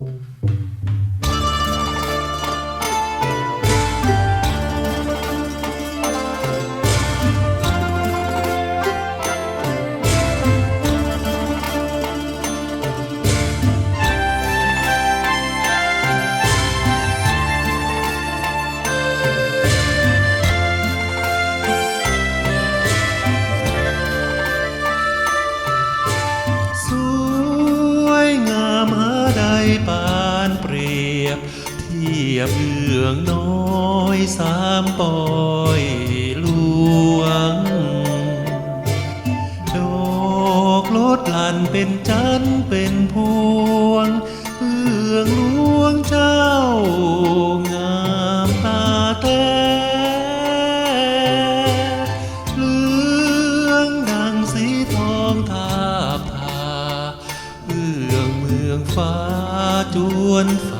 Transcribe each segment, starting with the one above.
ส เอื้องน้อยสามปอยลวง ดอกลดหลันเป็นจันเป็นพวงเอื้องหลวงเจ้างามตาแต่เลืองดังสีทองทาบทาเอื้องเมืองฟ้าจวนไฟต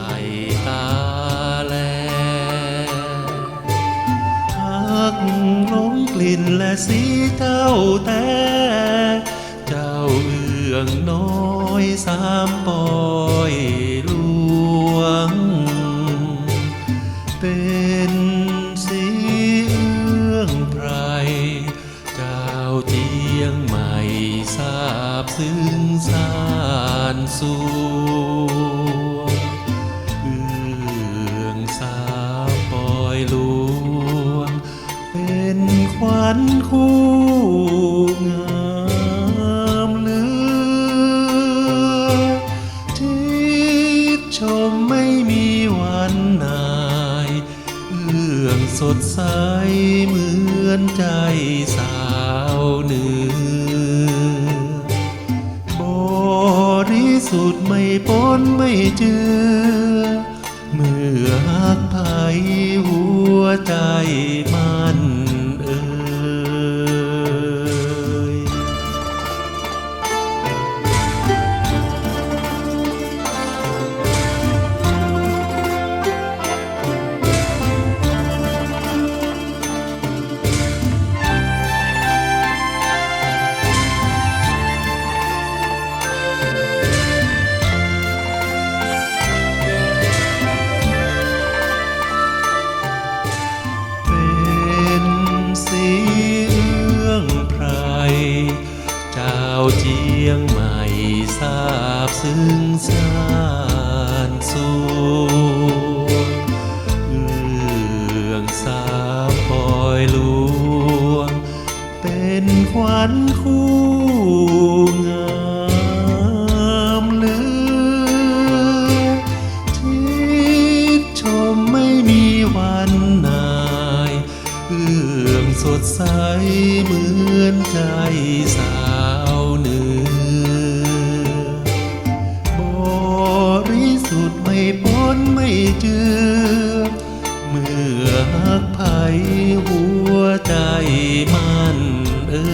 ินและสีเจ้าแต่เจ้าเอื้องน้อยสามปอยหลวง เป็นสีเอื้องไพรเจ้าเจียงใหม่ทราบซึ้งสานสูง ขวัญคู่งามเลือทิดชมไม่มีวันนายเอื้องสดใสเหมือนใจสาวเหนือบริสุทธิ์ไม่ปนไม่เจือ เมื่อหักไผหัวใจมัน เจียงใหม่ทราบซึ้งสานสูงเอื้องสาวปอยลวง เป็นขวัญคู่งามเลือทิดชมไม่มีวันนายเอื้องสดใสเหมือนใจสา สุดไม่ปนไม่เจือ เมื่อหักไผหัวใจมันเอ่